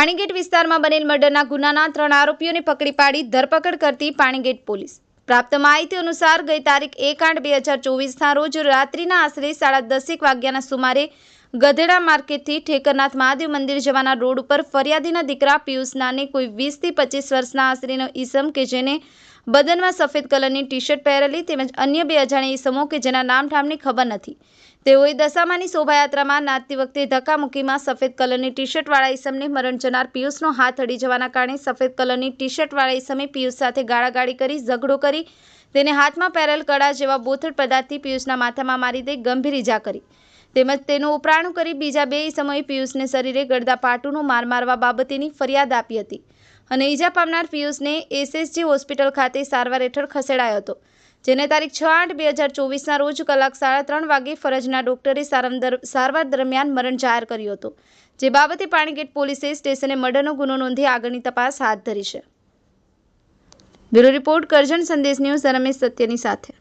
પાણીગેટ વિસ્તારમાં બનેલ મર્ડરના ગુનાના ત્રણ આરોપીઓને પકડી પાડી ધરપકડ કરતી પાણીગેટ પોલીસ. પ્રાપ્ત માહિતી અનુસાર ગઈ તારીખ એક આઠ બે હજાર ચોવીસના રોજ રાત્રિના આશરે સાડા દસેક વાગ્યાના સુમારે ગધેડા માર્કેટથી ઠેકરનાથ મહાદેવ મંદિર જવાના રોડ ઉપર ફરિયાદીના દીકરા પિયુષ નાને કોઈ વીસથી પચીસ વર્ષના આશરેનો ઈસમ કે જેને બદનમાં સફેદ કલરની ટી શર્ટ પહેરેલી તેમજ અન્ય બે અજાણ્યા ઈસમો કે જેના નામ ઠામની ખબર નથી. તેઓએ દશામાની શોભાયાત્રામાં નાચતી વખતે ધક્કામુક્કીમાં સફેદ કલરની ટી શર્ટવાળા ઈસમને મરણ જનાર પિયુષનો હાથ અડી જવાના કારણે સફેદ કલરની ટી શર્ટવાળા ઈસમે પિયુષ સાથે ગાળાગાળી કરી, ઝઘડો કરી, તેને હાથમાં પહેરેલ કડા જેવા બોથડ પદાર્થથી પિયુષના માથામાં મારી દઈ ગંભીર ઈજા કરી. તેમજ તેનું ઉપરાણું કરી બીજા બે સમયે પિયુષને શરીરે ગળદા પાટુનો માર મારવા બાબતેની ફરિયાદ આપી હતી અને ઈજા પામનાર પિયુષને એસએસજી હોસ્પિટલ ખાતે સારવાર હેઠળ ખસેડાયો હતો, જેને તારીખ છ આઠ બે હજાર ચોવીસના રોજ કલાક સાડા ત્રણ વાગે ફરજના ડોક્ટરે સારવાર દરમિયાન મરણ જાહેર કર્યું હતું, જે બાબતે પાણીગેટ પોલીસે સ્ટેશને મર્ડરનો ગુનો નોંધી આગળની તપાસ હાથ ધરી છે. બ્યુરો રિપોર્ટ કરજણ સંદેશ ન્યૂઝ રમેશ સત્યની સાથે.